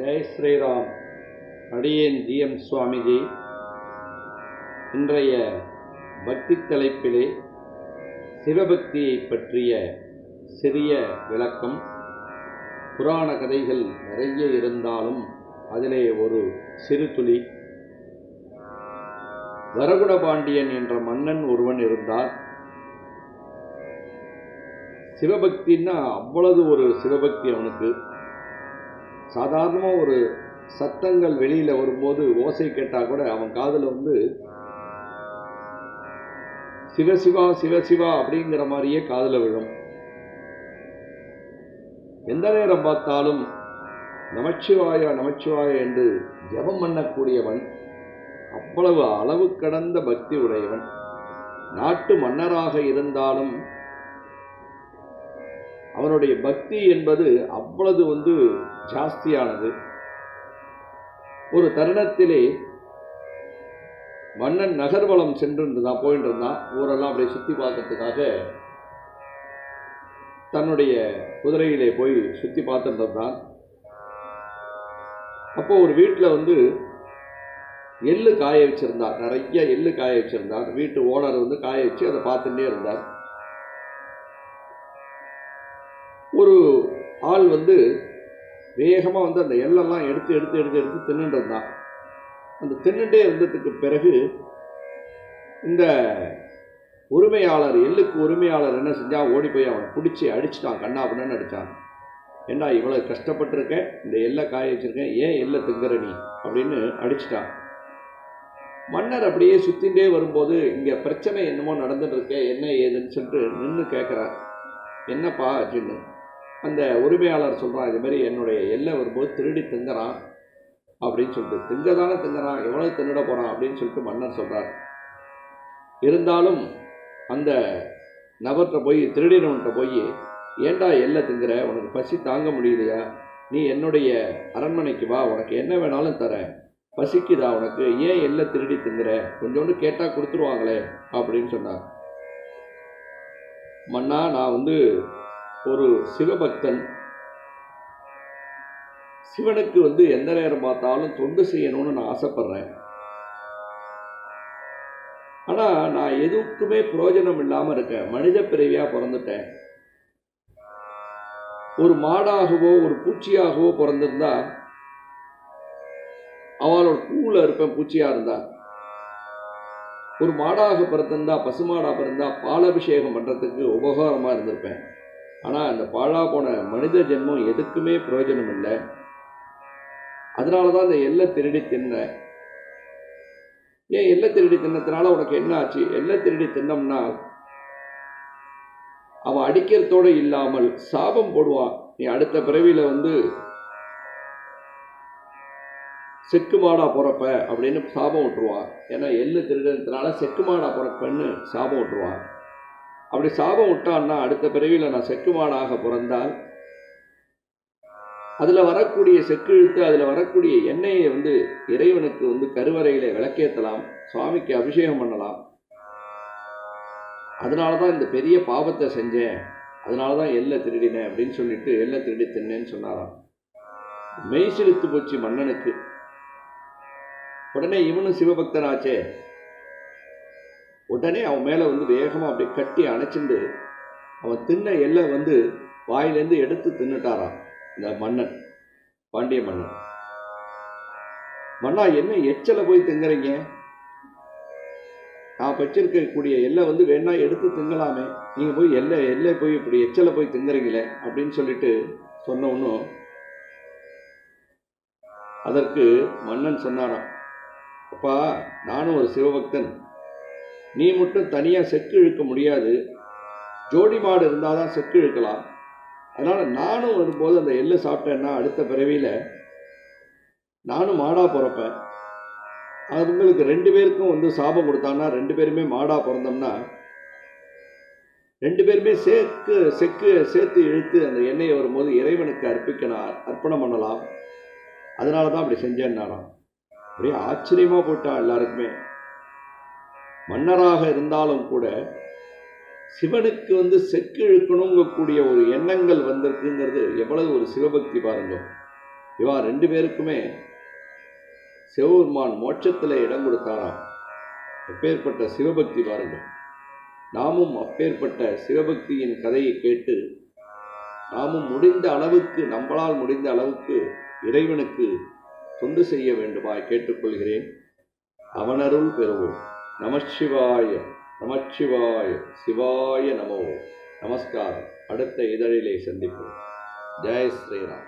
ஜெய் ஸ்ரீராம். அடியேன் ஜிஎம் சுவாமிஜி. இன்றைய பக்தி தலைப்பிலே சிவபக்தியை பற்றிய சிறிய விளக்கம். புராண கதைகள் நிறைய இருந்தாலும் அதிலே ஒரு சிறு துளி. வரகுட பாண்டியன் என்ற மன்னன் ஒருவன் இருந்தார். சிவபக்தின்னா அவ்வளவு ஒரு சிவபக்தி அவனுக்கு. சாதாரணமாக ஒரு சத்தங்கள் வெளியில் வரும்போது ஓசை கேட்டால் கூட அவன் காதில் வந்து சிவசிவா சிவசிவா அப்படிங்கிற மாதிரியே காதில் விழும். எந்த நேரம் பார்த்தாலும் நமச்சிவாயா நமச்சிவாய என்று ஜெபம் பண்ணக்கூடியவன் அவ்வளவு அளவு கடந்த பக்தி உடையவன். நாட்டு மன்னராக இருந்தாலும் அவனுடைய பக்தி என்பது அவ்வளவு வந்து ஜாஸ்தியானது. ஒரு தருணத்திலே மன்னன் நகர்வலம் சென்றிருந்தான் போயிட்டு இருந்தான். ஊரெல்லாம் அப்படியே சுற்றி பார்க்கறதுக்காக தன்னுடைய குதிரையிலே போய் சுற்றி பார்த்துட்டு அப்போ ஒரு வீட்டில் வந்து எள்ளு காய வச்சிருந்தார் நிறைய எள்ளு காய வச்சிருந்தார் வீட்டு ஓனர் வந்து காய வச்சு அதை பார்த்துட்டே இருந்தார். ஒரு ஆள் வந்து வேகமாக வந்து அந்த எள்ளெல்லாம் எடுத்து எடுத்து எடுத்து எடுத்து தின்னுட்டு இருந்தான் அந்த தின்னுட்டே இருந்ததுக்கு பிறகு இந்த உரிமையாளர் எள்ளுக்கு உரிமையாளர் என்ன செஞ்சால் ஓடி போய் அவனை பிடிச்சி அடிச்சிட்டான் கண்ணாபுன்னு அடித்தான் ஏண்டா இவ்வளோ கஷ்டப்பட்டிருக்கேன் இந்த எல்லை காய வச்சிருக்கேன் ஏன் எல்லை திங்குற நீ? அப்படின்னு அடிச்சிட்டான். மன்னர் அப்படியே சுத்தின்றே வரும்போது இங்கே பிரச்சனை என்னமோ நடந்துட்டு இருக்கே என்ன ஏதுன்னு சொல்லிட்டு நின்று கேட்குறார் என்னப்பா அப்படின்னு அந்த உரிமையாளர் சொல்கிறான் இது மாதிரி என்னுடைய எல்லை வரும்போது திருடி திங்குறான் அப்படின்னு சொல்லிட்டு திங்க தானே திங்குறான் எவ்வளோ தின்னுட போகிறான் அப்படின்னு சொல்லிட்டு மன்னர் சொல்கிறார் இருந்தாலும் அந்த நபர்கிட்ட போய் திருடினவன்கிட்ட போய் ஏண்டா எல்லை திங்குற? உனக்கு பசி தாங்க முடியலையா? நீ என்னுடைய அரண்மனைக்கு வா உனக்கு என்ன வேணாலும் தரேன் பசிக்குதா உனக்கு? ஏன் எல்லை திருடி திங்குற? கொஞ்சோண்டு கேட்டால் கொடுத்துருவாங்களே அப்படின்னு சொன்னார். மன்னா நான் வந்து ஒரு சிவபக்தன் சிவனுக்கு வந்து எந்த நேரம் பார்த்தாலும் தொண்டு செய்யணும்னு நான் ஆசைப்படுறேன். ஆனால் நான் எதுக்குமே பிரயோஜனம் இல்லாமல் இருக்கேன். மனித பிறவியாக பிறந்துட்டேன். ஒரு மாடாகவோ ஒரு பூச்சியாகவோ பிறந்திருந்தா அவளோட பூவில் இருப்பேன் பூச்சியாக இருந்தா ஒரு மாடாக பிறந்திருந்தா பசுமாடாக பிறந்தா பாலபிஷேகம் பண்ணுறதுக்கு உபகாரமாக இருந்திருப்பேன். ஆனால் அந்த பாழா போன மனித ஜென்மம் எதுக்குமே பிரயோஜனம் இல்லை அதனால தான் அந்த எல்லை திருடி தின்ன. ஏன் எல்லை திருடி தின்னத்தினால உனக்கு என்ன ஆச்சு? எல்லை திருடி தின்னம்னா அவன் அடிக்கிறதோடு இல்லாமல் சாபம் போடுவான் நீ அடுத்த பிறவியில் வந்து செக்கு மாடா பிறப்ப அப்படின்னு சாபம் விட்டுருவான் ஏன்னா எள்ளு திருடனத்தினால செக்கு மாடா பிறப்பன்னு சாபம் விட்டுருவான் அப்படி சாபம் விட்டான்னா அடுத்த பிறவியில் நான் செக்குமானாக பிறந்தால் அதில் வரக்கூடிய செக்கு இழுத்து அதில் வரக்கூடிய எண்ணெயை வந்து இறைவனுக்கு வந்து கருவறையில் விளக்கேற்றலாம் சுவாமிக்கு அபிஷேகம் பண்ணலாம். அதனால தான் இந்த பெரிய பாவத்தை செஞ்சேன். அதனால தான் எல்லை திருடினேன் அப்படின்னு சொல்லிட்டு எல்லை திருடி தின்னேன்னு சொன்னாராம். மெய் செலுத்து போச்சு மன்னனுக்கு. உடனே இவனும் சிவபக்தனாச்சே உடனே அவன் மேலே வந்து வேகமாக அப்படியே கட்டி அணைச்சிண்டு அவன் தின்ன எல்லை வந்து வாயிலேருந்து எடுத்து தின்னுட்டாராம். இந்த மன்னன் பாண்டிய மன்னன். மன்னா என்ன எச்சலை போய் திங்குறீங்க? நான் வச்சிருக்கக்கூடிய எல்லை வந்து வேணா எடுத்து திங்கலாமே. நீங்கள் போய் எல்லை எல்லை போய் இப்படி எச்சலை போய் திங்குறீங்களே அப்படின்னு சொல்லிட்டு சொன்ன ஒன்றும் அதற்கு மன்னன் சொன்னாராம். அப்பா நானும் ஒரு சிவபக்தன். நீ மட்டும் தனியாக செக்கு இழுக்க முடியாது. ஜோடி மாடு இருந்தால் தான் செக்கு இழுக்கலாம் அதனால் நானும் வரும்போது அந்த எள்ளு சாப்பிட்டேன்னா அடுத்த பிறவியில் நானும் மாடாக பிறப்பேன். அவங்களுக்கு ரெண்டு பேருக்கும் வந்து சாபம் கொடுத்தான்னா ரெண்டு பேருமே மாடாக பிறந்தோம்னா ரெண்டு பேருமே சேர்க்கு செக்கு சேர்த்து இழுத்து அந்த எண்ணெயை வரும்போது இறைவனுக்கு அர்ப்பிக்கணும் அர்ப்பணம் பண்ணலாம். அதனால தான் அப்படி செஞ்சேன்னாராம். அப்படியே ஆச்சரியமாக போட்டா எல்லாருக்குமே. மன்னராக இருந்தாலும் கூட சிவனுக்கு வந்து செக்கு இழுக்கணுங்கக்கூடிய ஒரு எண்ணங்கள் வந்திருக்குங்கிறது எவ்வளவு ஒரு சிவபக்தி பாருங்க. இவா ரெண்டு பேருக்குமே சிவபெருமான் மோட்சத்தில் இடம் கொடுத்தாராம் அப்பேற்பட்ட சிவபக்தி பாருங்கள் நாமும் அப்பேற்பட்ட சிவபக்தியின் கதையை கேட்டு நாமும் முடிந்த அளவுக்கு நம்மளால் முடிந்த அளவுக்கு இறைவனுக்கு தொண்டு செய்ய வேண்டுமாய் கேட்டுக்கொள்கிறேன். அவனருள் பெறுவோம். நமச்சிவாய நமச்சிவாய சிவாய நமோ. நமஸ்காரம். அடுத்த இதழிலே சந்திப்போம். ஜெய் ஸ்ரீராம்.